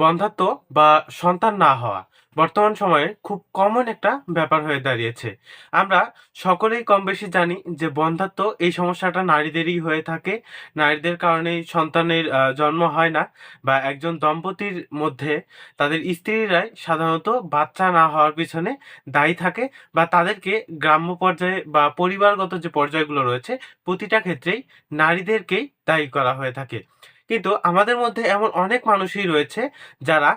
বন্ধ্যাত্ব বা সন্তান না হওয়া বর্তমান সময়ে খুব কমন একটা ব্যাপার হয়ে দাঁড়িয়েছে। আমরা সকলেই কম বেশি জানি যে বন্ধ্যাত্ব এই সমস্যাটা নারীদেরই হয়ে থাকে। নারীদের কারণেই সন্তানের জন্ম হয় না বা একজন দম্পতির মধ্যে তাদের স্ত্রীরাই সাধারণত বাচ্চা না হওয়ার পিছনে দায়ী থাকে বা তাদেরকে গ্রাম্য পর্যায়ে বা পরিবারগত যে পর্যায়গুলো রয়েছে, প্রতিটা ক্ষেত্রেই নারীদেরকেই দায়ী করা হয়ে থাকে। কিন্তু আমাদের মধ্যে এমন অনেক মানুষই রয়েছে যারা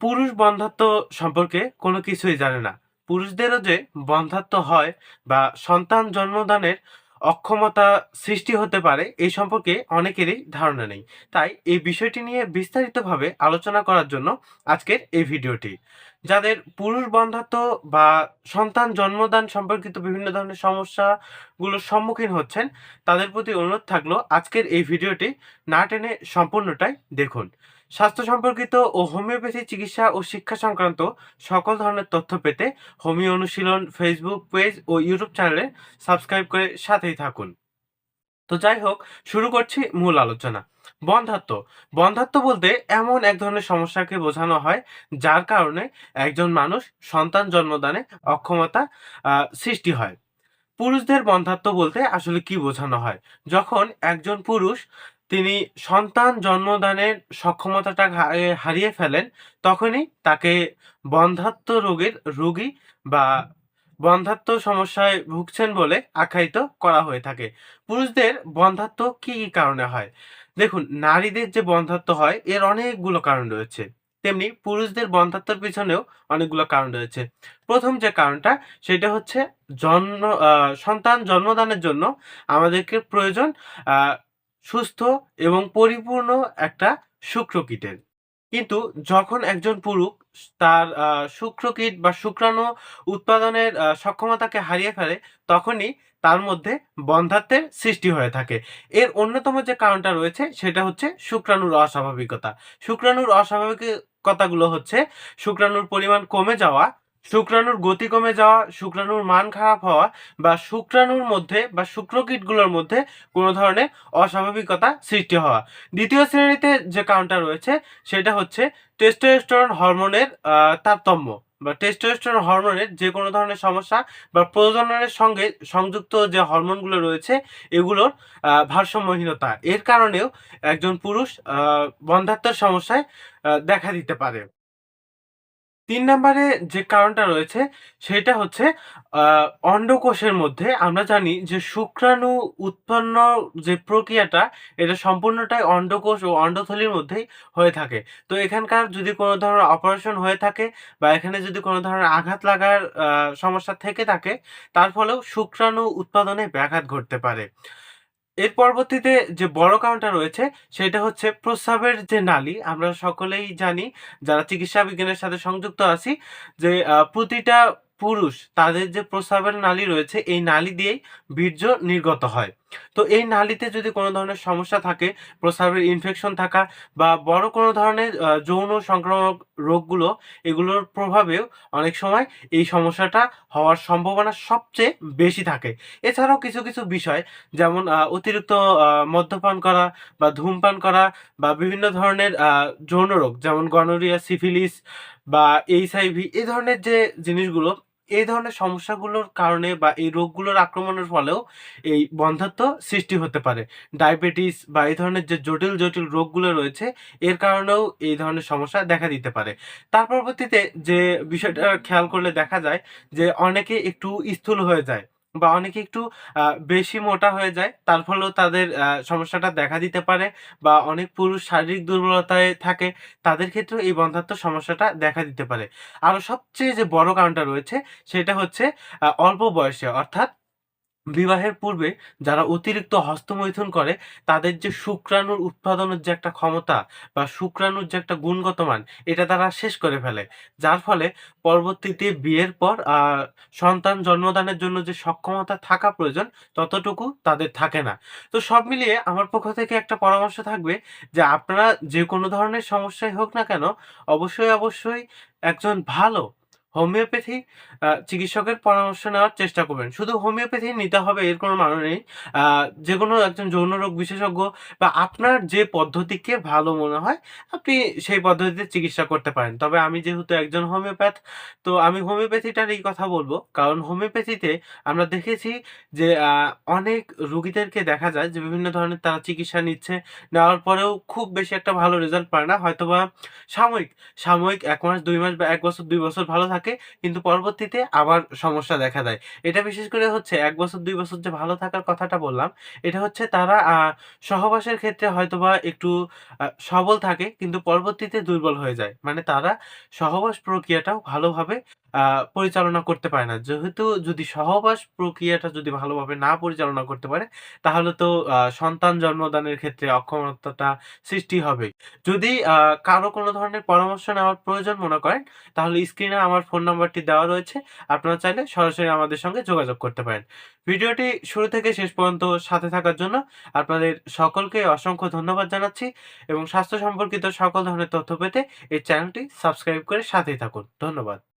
পুরুষ বন্ধাত্ব সম্পর্কে কোনো কিছুই জানে না। পুরুষদেরও যে বন্ধাত্ব হয় বা সন্তান জন্মদানের অক্ষমতা সৃষ্টি হতে পারে এই সম্পর্কে অনেকেরই ধারণা নেই। তাই এই বিষয়টি নিয়ে বিস্তারিতভাবে আলোচনা করার জন্য আজকের এই ভিডিওটি। যাদের পুরুষ বন্ধ্যাত্ব বা সন্তান জন্মদান সম্পর্কিত বিভিন্ন ধরনের সমস্যাগুলোর সম্মুখীন হচ্ছেন, তাদের প্রতি অনুরোধ থাকল আজকের এই ভিডিওটি না টেনে সম্পূর্ণটাই দেখুন। স্বাস্থ্য সম্পর্কিত ও হোমিওপ্যাথি চিকিৎসা ও শিক্ষা সংক্রান্ত সকল ধরনের তথ্য পেতে হোমিও অনুশীলন, ফেসবুক পেজ ও ইউটিউব চ্যানেলে সাবস্ক্রাইব করে সাথেই থাকুন। তো যাই হোক, শুরু করছি মূল আলোচনা। বন্ধাত্ব বন্ধাত্ব বলতে এমন এক ধরনের সমস্যাকে বোঝানো হয় যার কারণে একজন মানুষ সন্তান জন্মদানে অক্ষমতা সৃষ্টি হয়। পুরুষদের বন্ধাত্ব বলতে আসলে কি বোঝানো হয়? যখন একজন পুরুষ তিনি সন্তান জন্মদানের সক্ষমতাটা হারিয়ে ফেলেন, তখনই তাকে বন্ধাত্ব রোগের রোগী বা বন্ধাত্ব সমস্যায় ভুগছেন বলে আখ্যায়িত করা হয়ে থাকে। পুরুষদের বন্ধাত্ম কি কি কারণে হয়? দেখুন, নারীদের যে বন্ধাত্ব হয়, এর অনেকগুলো কারণ রয়েছে। তেমনি পুরুষদের বন্ধাত্বের পিছনেও অনেকগুলো কারণ রয়েছে। প্রথম যে কারণটা, সেটা হচ্ছে জন্ম সন্তান জন্মদানের জন্য আমাদেরকে প্রয়োজন সুস্থ এবং পরিপূর্ণ একটা শুক্রকীটের কিন্তু যখন একজন পুরুষ তার শুক্রকীট বা শুক্রাণু উৎপাদনের সক্ষমতাকে হারিয়ে ফেলে, তখনই তার মধ্যে বন্ধাত্বের সৃষ্টি হয়ে থাকে। এর অন্যতম যে কারণটা রয়েছে, সেটা হচ্ছে শুক্রাণুর অস্বাভাবিকতা। শুক্রাণুর অস্বাভাবিক কথাগুলো হচ্ছে, শুক্রাণুর পরিমাণ কমে যাওয়া শুক্রাণুর গতি কমে যাওয়া শুক্রাণুর মান খারাপ হওয়া বা শুক্রাণুর মধ্যে বা শুক্রকীটগুলোর মধ্যে কোনো ধরনের অস্বাভাবিকতা সৃষ্টি হওয়া। দ্বিতীয় শ্রেণীতে যে কারণটা রয়েছে সেটা হচ্ছে টেস্টোস্টেরন হরমোনের তারতম্য বা টেস্টোস্টেরন হরমোনের যে কোনো ধরনের সমস্যা বা প্রজননের সঙ্গে সংযুক্ত যে হরমোনগুলো রয়েছে এগুলোর ভারসাম্যহীনতা। এর কারণেও একজন পুরুষ আহ, বন্ধ্যাত্বের সমস্যায় দেখা দিতে পারে। তিন নম্বরে যে কারণটা রয়েছে, সেটা হচ্ছে অন্ডকোষের মধ্যে আমরা জানি যে শুক্রাণু উৎপন্ন যে প্রক্রিয়াটা, এটা সম্পূর্ণটাই অন্ডকোষ ও অন্ডথলির মধ্যেই হয়ে থাকে। তো এখানকার যদি কোনো ধরনের অপারেশন হয়ে থাকে বা এখানে যদি কোনো ধরনের আঘাত লাগার সমস্যা থেকে থাকে, তার ফলেও শুক্রাণু উৎপাদনে ব্যাঘাত ঘটতে পারে। এর পরবর্তীতে যে বড় কারণটা রয়েছে, সেটা হচ্ছে প্রস্রাবের যে নালী, আমরা সকলেই জানি, যারা চিকিৎসা বিজ্ঞানের সাথে সংযুক্ত আছি, যে প্রতিটা পুরুষ তাদের যে প্রস্রাবের নালী রয়েছে, এই নালী দিয়েই বীর্য নির্গত হয়। তো এই নালীতে যদি কোনো ধরনের সমস্যা থাকে, প্রস্রাবের ইনফেকশন থাকা বা বড় কোনো ধরনের যৌন সংক্রামক রোগগুলো, এগুলোর প্রভাবেও অনেক সময় এই সমস্যাটা হওয়ার সম্ভাবনা সবচেয়ে বেশি থাকে। এছাড়াও কিছু কিছু বিষয় যেমন অতিরিক্ত মদ্যপান করা বা ধূমপান করা বা বিভিন্ন ধরনের যৌন রোগ যেমন গনোরিয়া, সিফিলিস বা এইচআইভি এই ধরনের যে জিনিসগুলো এই ধরনের সমস্যাগুলোর কারণে বা এই রোগগুলোর আক্রমণের ফলেও এই বন্ধত্ব সৃষ্টি হতে পারে। ডায়াবেটিস বা এই ধরনের যে জটিল জটিল রোগগুলো রয়েছে, এর কারণেও এই ধরনের সমস্যা দেখা দিতে পারে। তার পরবর্তীতে যে বিষয়টা খেয়াল করলে দেখা যায় যে অনেকে একটু স্থূল হয়ে যায়। বা অনেকে একটু বেশি মোটা হয়ে যায়, তার ফলেও তাদের সমস্যাটা দেখা দিতে পারে বা অনেক পুরুষ শারীরিক দুর্বলতায় থাকে, তাদের ক্ষেত্রে এই বন্ধাত্ম সমস্যাটা দেখা দিতে পারে। আরও সবচেয়ে যে বড় কারণটা রয়েছে, সেটা হচ্ছে অল্প বয়সে, অর্থাৎ বিবাহের পূর্বে যারা অতিরিক্ত হস্তমৈথুন করে, তাদের যে শুক্রাণুর উৎপাদনের যে একটা ক্ষমতা বা শুক্রাণুর যে একটা গুণগত মান এটা তারা শেষ করে ফেলে। যার ফলে পরবর্তীতে বিয়ের পর সন্তান জন্মদানের জন্য যে সক্ষমতা থাকা প্রয়োজন, ততটুকু তাদের থাকে না। তো সব মিলিয়ে আমার পক্ষ থেকে একটা পরামর্শ থাকবে যে আপনারা যে কোনো ধরনের সমস্যাই হোক না কেন, অবশ্যই অবশ্যই একজন ভালো হোমিওপ্যাথি চিকিৎসকের পরামর্শ নেওয়ার চেষ্টা করবেন। শুধু হোমিওপ্যাথি নিতে হবে এর কোনো মানে নেই। আ যেকোনো একজন যৌন রোগ বিশেষজ্ঞ বা আপনার যে পদ্ধতিকে ভালো মনে হয় আপনি সেই পদ্ধতিতে চিকিৎসা করতে পারেন। তবে আমি যেহেতু একজন হোমিওপ্যাথ তো আমি হোমিওপ্যাথিটারই কথা বলব কারণ হোমিওপ্যাথিতে আমরা দেখেছি যে অনেক রুগীদেরকে দেখা যায় যে বিভিন্ন ধরনের তারা চিকিৎসা নিচ্ছে। নেওয়ার পরেও খুব বেশি একটা ভালো রেজাল্ট পায় না। হয়তোবা সাময়িক, সাময়িক এক মাস, দুই মাস বা এক বছর, দুই বছর ভালো থাকে। কিন্তু পরবর্তীতে আবার সমস্যা দেখা দেয়। এটা বিশেষ করে হচ্ছে ১ বছর, ২ বছর যে ভালো থাকার কথাটা বললাম, এটা হচ্ছে তারা সহবাসের ক্ষেত্রে হয়তোবা একটু সবল থাকে কিন্তু পরবর্তীতে দুর্বল হয়ে যায়। মানে তারা সহবাস প্রক্রিয়াটাও ভালোভাবে পরিচালনা করতে পারে না। যেহেতু যদি সহবাস প্রক্রিয়াটা যদি ভালোভাবে না পরিচালনা করতে পারে, তাহলে তো সন্তান জন্মদানের ক্ষেত্রে অক্ষমতাটা সৃষ্টি হবেই। যদি কারও কোনো ধরনের পরামর্শ নেওয়ার প্রয়োজন মনে করেন, তাহলে স্ক্রিনে আমার ফোন নাম্বারটি দেওয়া রয়েছে। আপনারা চাইলে সরাসরি আমাদের সঙ্গে যোগাযোগ করতে পারেন। ভিডিওটি শুরু থেকে শেষ পর্যন্ত সাথে থাকার জন্য আপনাদের সকলকে অসংখ্য ধন্যবাদ জানাচ্ছি এবং স্বাস্থ্য সম্পর্কিত সকল ধরনের তথ্য পেতে এই চ্যানেলটি সাবস্ক্রাইব করে সাথেই থাকুন। ধন্যবাদ।